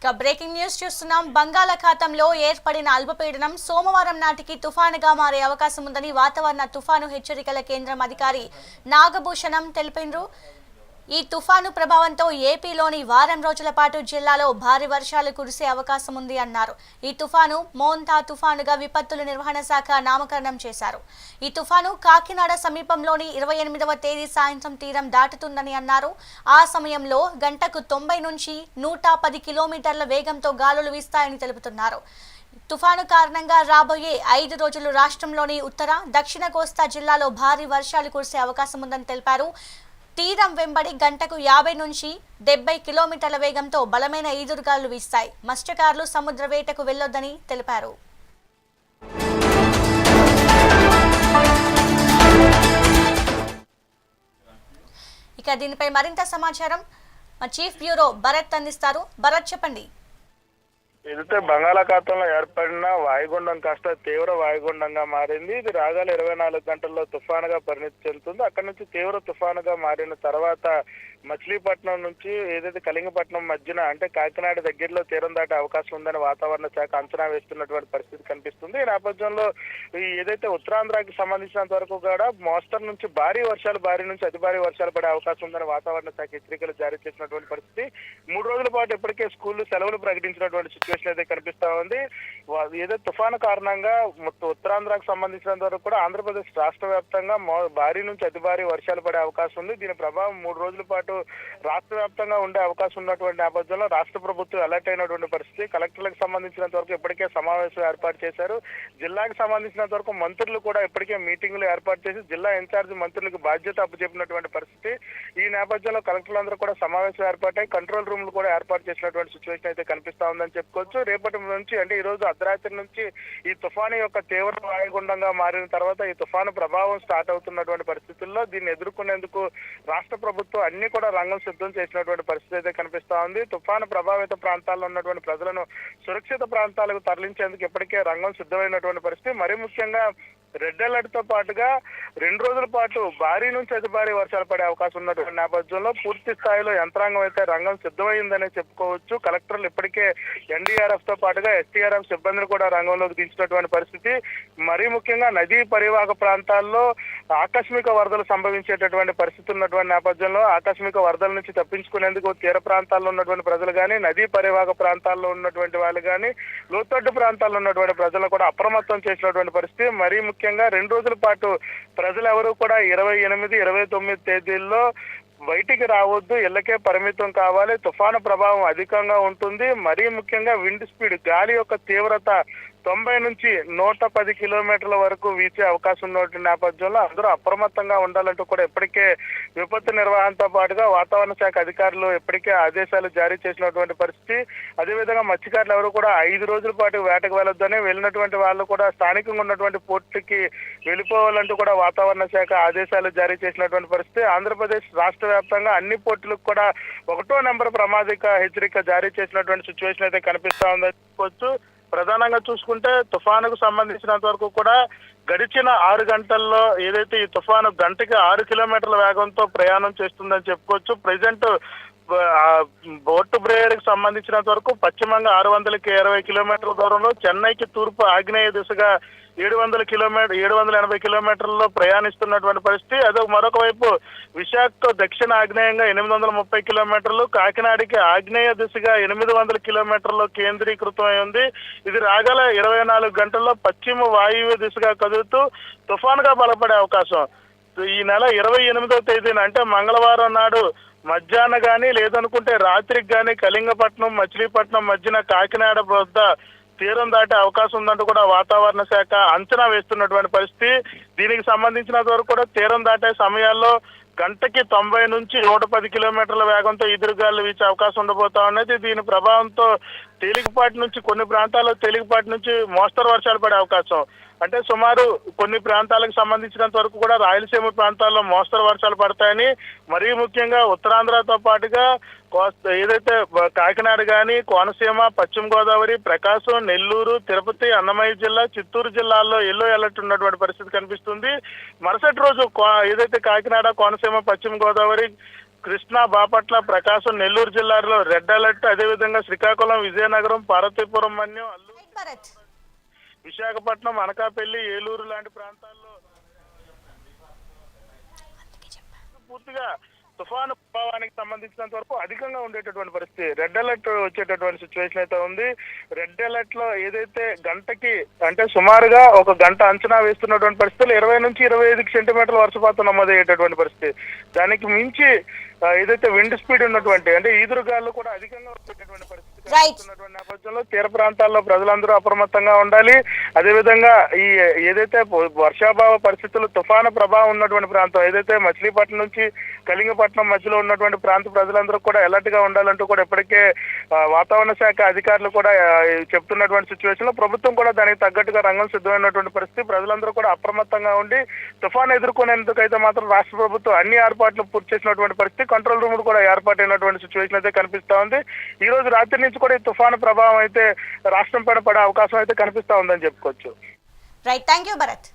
ఇక breaking news చూస్తున్నాం. బంగాళాఖాతంలో ఏర్పడిన అల్పపీడనం సోమవారం నాటికి తుఫానుగా మారే అవకాశం ఉందని వాతావరణ తుఫాను హెచ్చరికల కేంద్రం అధికారి నాగభూషణం తెలిపిండ్రు. ఈ తుఫాను ప్రభావంతో ఏపీలోని వారం రోజుల పాటు జిల్లాలో భారీ వర్షాలు కురిసే అవకాశం ఉంది అన్నారు. ఈ తుఫాను మోంతా తుఫానుగా విపత్తుల నిర్వహణ శాఖ నామకరణం చేశారు. ఈ తుఫాను కాకినాడ సమీపంలోని ఇరవై ఎనిమిదవ తేదీ సాయంత్రం తీరం దాటుతుందని అన్నారు. ఆ సమయంలో గంటకు తొంభై నుంచి నూట పది కిలోమీటర్ల వేగంతో గాలులు వీస్తాయని తెలుపుతున్నారు. తుఫాను కారణంగా రాబోయే ఐదు రోజులు రాష్ట్రంలోని ఉత్తర దక్షిణ కోస్తా జిల్లాలో భారీ వర్షాలు కురిసే అవకాశం ఉందని తెలిపారు. తీరం వెంబడి గంటకు యాభై నుంచి డెబ్బై కిలోమీటర్ల వేగంతో బలమైన ఈదురుగాలు వీస్తాయి. మత్స్యకారులు సముద్ర వేటకు వెళ్ళొద్దని తెలిపారు. ఇక దీనిపై మరింత సమాచారం మా చీఫ్ బ్యూరో భరత్ అందిస్తారు. భరత్ చెప్పండి. ఏదైతే బంగాళాఖాతంలో ఏర్పడిన వాయుగుండం కాస్త తీవ్ర వాయుగుండంగా మారింది. ఇది రాగాల ఇరవై నాలుగు గంటల్లో తుఫానుగా పరిణితి చెందుతుంది. అక్కడ నుంచి తీవ్ర తుఫానుగా మారిన తర్వాత మచిలీపట్నం నుంచి ఏదైతే కళింగపట్నం మధ్యన అంటే కాకినాడ దగ్గరలో తీరం దాటే అవకాశం ఉందని వాతావరణ శాఖ అంచనా వేస్తున్నటువంటి పరిస్థితి కనిపిస్తుంది. ఈ నేపథ్యంలో ఏదైతే ఉత్తరాంధ్రకి సంబంధించినంత వరకు కూడా మోస్తరు నుంచి భారీ వర్షాలు భారీ నుంచి అతి భారీ వర్షాలు పడే అవకాశం ఉందని వాతావరణ శాఖ హెచ్చరికలు జారీ చేసినటువంటి పరిస్థితి. మూడు రోజుల పాటు ఇప్పటికే స్కూళ్ళు సెలవులు ప్రకటించినటువంటి సిచ్యువేషన్ అయితే కనిపిస్తా ఉంది. ఏదో తుఫాను కారణంగా ఉత్తరాంధ్రకు సంబంధించినంత వరకు కూడా ఆంధ్రప్రదేశ్ రాష్ట్ర వ్యాప్తంగా భారీ నుంచి అతి భారీ వర్షాలు పడే అవకాశం ఉంది. దీని ప్రభావం మూడు రోజుల పాటు రాష్ట్ర వ్యాప్తంగా ఉండే అవకాశం ఉన్నటువంటి నేపథ్యంలో రాష్ట్ర ప్రభుత్వం అలర్ట్ అయినటువంటి పరిస్థితి. కలెక్టర్లకు సంబంధించినంత వరకు ఇప్పటికే సమావేశం ఏర్పాటు చేశారు. జిల్లాకు సంబంధించినంత వరకు మంత్రులు కూడా ఇప్పటికే మీటింగ్లు ఏర్పాటు చేసి జిల్లా ఇన్ఛార్జ్ మంత్రులకు బాధ్యత అప్పచెప్పినటువంటి పరిస్థితి. ఈ నేపథ్యంలో కలెక్టర్లందరూ కూడా సమావేశం ఏర్పాటై కంట్రోల్ రూమ్లు కూడా ఏర్పాటు చేసినటువంటి సిచ్యువేషన్ అయితే కనిపిస్తా ఉందని చెప్పుకోవచ్చు. రేపటి నుంచి అంటే ఈ రోజు అర్ధరాత్రి నుంచి ఈ తుఫాను యొక్క తీవ్ర వాయుగుండంగా మారిన తర్వాత ఈ తుఫాను ప్రభావం స్టార్ట్ అవుతున్నటువంటి పరిస్థితుల్లో దీన్ని ఎదుర్కొనేందుకు రాష్ట్ర ప్రభుత్వం అన్ని కూడా రంగం సిద్ధం చేసినటువంటి పరిస్థితి అయితే కనిపిస్తా ఉంది. తుఫాను ప్రభావిత ప్రాంతాల్లో ఉన్నటువంటి ప్రజలను సురక్షిత ప్రాంతాలకు తరలించేందుకు ఇప్పటికే రంగం సిద్ధమైనటువంటి పరిస్థితి. మరీ ముఖ్యంగా రెడ్ అలర్ట్తో పాటుగా రెండు రోజుల పాటు భారీ నుంచి అతి భారీ వర్షాలు పడే అవకాశం ఉన్నటువంటి నేపథ్యంలో పూర్తి స్థాయిలో యంత్రాంగం అయితే రంగం సిద్ధమైందనే చెప్పుకోవచ్చు. కలెక్టర్లు ఇప్పటికే ఎన్డీఆర్ఎఫ్తో పాటుగా ఎస్టీఆర్ఎఫ్ సిబ్బందిని కూడా రంగంలోకి దించినటువంటి పరిస్థితి. మరీ ముఖ్యంగా నదీ పరివాహక ప్రాంతాల్లో ఆకస్మిక వరదలు సంభవించేటటువంటి పరిస్థితి ఉన్నటువంటి నేపథ్యంలో ఆకస్మిక వరదల నుంచి తప్పించుకునేందుకు తీర ప్రాంతాల్లో ఉన్నటువంటి ప్రజలు కానీ నదీ పరివాహక ప్రాంతాల్లో ఉన్నటువంటి వాళ్ళు కానీ లోతట్టు ప్రాంతాల్లో ఉన్నటువంటి ప్రజలను కూడా అప్రమత్తం చేసినటువంటి పరిస్థితి. మరీ ముఖ్యంగా రెండు రోజుల పాటు ప్రజలు ఎవరు కూడా ఇరవై ఎనిమిది ఇరవై తొమ్మిది తేదీల్లో బయటికి రావద్దు ఇళ్ళకే పరిమితం కావాలి. తుఫాను ప్రభావం అధికంగా ఉంటుంది. మరీ ముఖ్యంగా విండ్ స్పీడ్ గాలి యొక్క తీవ్రత తొంభై నుంచి నూట పది కిలోమీటర్ల వరకు వీచే అవకాశం ఉన్నటువంటి నేపథ్యంలో అందరూ అప్రమత్తంగా ఉండాలంటూ కూడా ఇప్పటికే విపత్తు నిర్వహణతో పాటుగా వాతావరణ శాఖ అధికారులు ఇప్పటికే ఆదేశాలు జారీ చేసినటువంటి పరిస్థితి. అదేవిధంగా మత్స్యకారులు ఎవరు కూడా ఐదు రోజుల పాటు వేటకు వెళ్ళొద్దని వెళ్ళినటువంటి వాళ్ళు కూడా స్థానికంగా ఉన్నటువంటి పోర్టుకి వెళ్ళిపోవాలంటూ కూడా వాతావరణ శాఖ ఆదేశాలు జారీ చేసినటువంటి పరిస్థితి. ఆంధ్రప్రదేశ్ రాష్ట్ర వ్యాప్తంగా అన్ని పోర్టులకు కూడా ఒకటో నెంబర్ ప్రమాదిక హెచ్చరిక జారీ చేసినటువంటి సిచ్యువేషన్ అయితే కనిపిస్తా ఉందని చెప్పుకోవచ్చు ప్రధానంగా చూసుకుంటే తుఫానుకు సంబంధించినంత వరకు కూడా గడిచిన ఆరు గంటల్లో ఏదైతే ఈ తుఫాను గంటకి ఆరు కిలోమీటర్ల వేగంతో ప్రయాణం చేస్తుందని చెప్పుకోవచ్చు. ప్రజెంట్ బోర్టు బ్రేయర్కి సంబంధించినంత వరకు పశ్చిమంగా ఆరు వందలకి ఇరవై కిలోమీటర్ల దూరంలో చెన్నైకి తూర్పు ఆగ్నేయ దిశగా ఏడు వందల కిలోమీటర్ ఏడు వందల ఎనభై కిలోమీటర్లలో ప్రయాణిస్తున్నటువంటి పరిస్థితి. అదే మరొక వైపు విశాఖతో దక్షిణ ఆగ్నేయంగా ఎనిమిది వందల ముప్పై కిలోమీటర్లు కాకినాడకి ఆగ్నేయ దిశగా ఎనిమిది వందల కిలోమీటర్లు కేంద్రీకృతమై ఉంది. ఇది రాగల ఇరవై నాలుగు గంటల్లో పశ్చిమ వాయువ్య దిశగా కదులుతూ తుఫానుగా బలపడే అవకాశం. ఈ నెల ఇరవై ఎనిమిదవ తేదీన అంటే మంగళవారం నాడు మధ్యాహ్న కానీ లేదనుకుంటే రాత్రికి కానీ కళింగపట్నం మచిలీపట్నం మధ్యన కాకినాడ వద్ద తీరం దాటే అవకాశం ఉందంటూ కూడా వాతావరణ శాఖ అంచనా వేస్తున్నటువంటి పరిస్థితి. దీనికి సంబంధించినంత వరకు కూడా తీరం దాటే సమయాల్లో గంటకి తొంభై నుంచి నూట పది కిలోమీటర్ల వేగంతో ఎదురుగాలు వీచే అవకాశం ఉండబోతా ఉన్నది. దీని ప్రభావంతో తేలికపాటి నుంచి కొన్ని ప్రాంతాల్లో తేలికపాటి నుంచి మోస్తరు వర్షాలు పడే అవకాశం. అంటే సుమారు కొన్ని ప్రాంతాలకు సంబంధించినంత వరకు కూడా రాయలసీమ ప్రాంతాల్లో మోస్తరు వర్షాలు పడతాయని మరీ ముఖ్యంగా ఉత్తరాంధ్రతో పాటుగా కోస్త ఏదైతే కాకినాడ కానీ కోనసీమ పశ్చిమ గోదావరి ప్రకాశం నెల్లూరు తిరుపతి అన్నమయ్య జిల్లా చిత్తూరు జిల్లాల్లో ఎల్లో అలర్ట్ ఉన్నటువంటి పరిస్థితి కనిపిస్తుంది. మరుసటి రోజు కో- ఏదైతే కాకినాడ కోనసీమ పశ్చిమ గోదావరి కృష్ణా బాపట్ల ప్రకాశం నెల్లూరు జిల్లాలో రెడ్ అలర్ట్ అదేవిధంగా శ్రీకాకుళం విజయనగరం పార్వతీపురం మన్యం అల్లూరు విశాఖపట్నం అనకాపల్లి ఏలూరు లాంటి ప్రాంతాల్లో పూర్తిగా తుఫాను ప్రభావానికి సంబంధించినంత వరకు అధికంగా ఉండేటటువంటి పరిస్థితి. రెడ్ అలర్ట్ వచ్చేటటువంటి సిచ్యువేషన్ అయితే ఉంది. రెడ్ అలర్ట్లో ఏదైతే గంటకి అంటే సుమారుగా ఒక గంట అంచనా వేస్తున్నటువంటి పరిస్థితులు ఇరవై నుంచి ఇరవై ఐదు సెంటీమీటర్ల వర్షపాతం నమోదయ్యేటటువంటి పరిస్థితి. దానికి మించి ఏదైతే విండ్ స్పీడ్ ఉన్నటువంటి అంటే ఈదురుగాలు కూడా అధికంగా వచ్చేటటువంటి పరిస్థితి నేపథ్యంలో తీర ప్రాంతాల్లో ప్రజలందరూ అప్రమత్తంగా ఉండాలి. అదేవిధంగా ఈ ఏదైతే వర్షాభావ పరిస్థితులు తుఫాను ప్రభావం ఉన్నటువంటి ప్రాంతం ఏదైతే మచిలీపట్నం నుంచి కలింగపట్నం మధ్యలో ఉన్నటువంటి ప్రాంత ప్రజలందరూ కూడా అలర్ట్గా ఉండాలంటూ కూడా ఇప్పటికే వాతావరణ శాఖ అధికారులు కూడా చెప్తున్నటువంటి సిచ్యువేషన్లో ప్రభుత్వం కూడా దానికి తగ్గట్టుగా రంగం సిద్ధమైనటువంటి పరిస్థితి ప్రజలందరూ కూడా అప్రమత్తంగా ఉండి తుఫాను ఎదుర్కొనేందుకైతే మాత్రం రాష్ట్ర ప్రభుత్వం అన్ని ఏర్పాట్లు పూర్తి చేసినటువంటి పరిస్థితి కంట్రోల్ రూమ్ కూడా ఏర్పాటైనటువంటి సిచ్యువేషన్ అయితే కనిపిస్తా ఉంది. ఈ రోజు రాత్రి నుంచి కూడా ఈ తుఫాను ప్రభావం అయితే రాష్ట్రం పైన పడే అవకాశం అయితే కనిపిస్తా ఉందని చెప్పుకోవచ్చు. Right thank you Bharat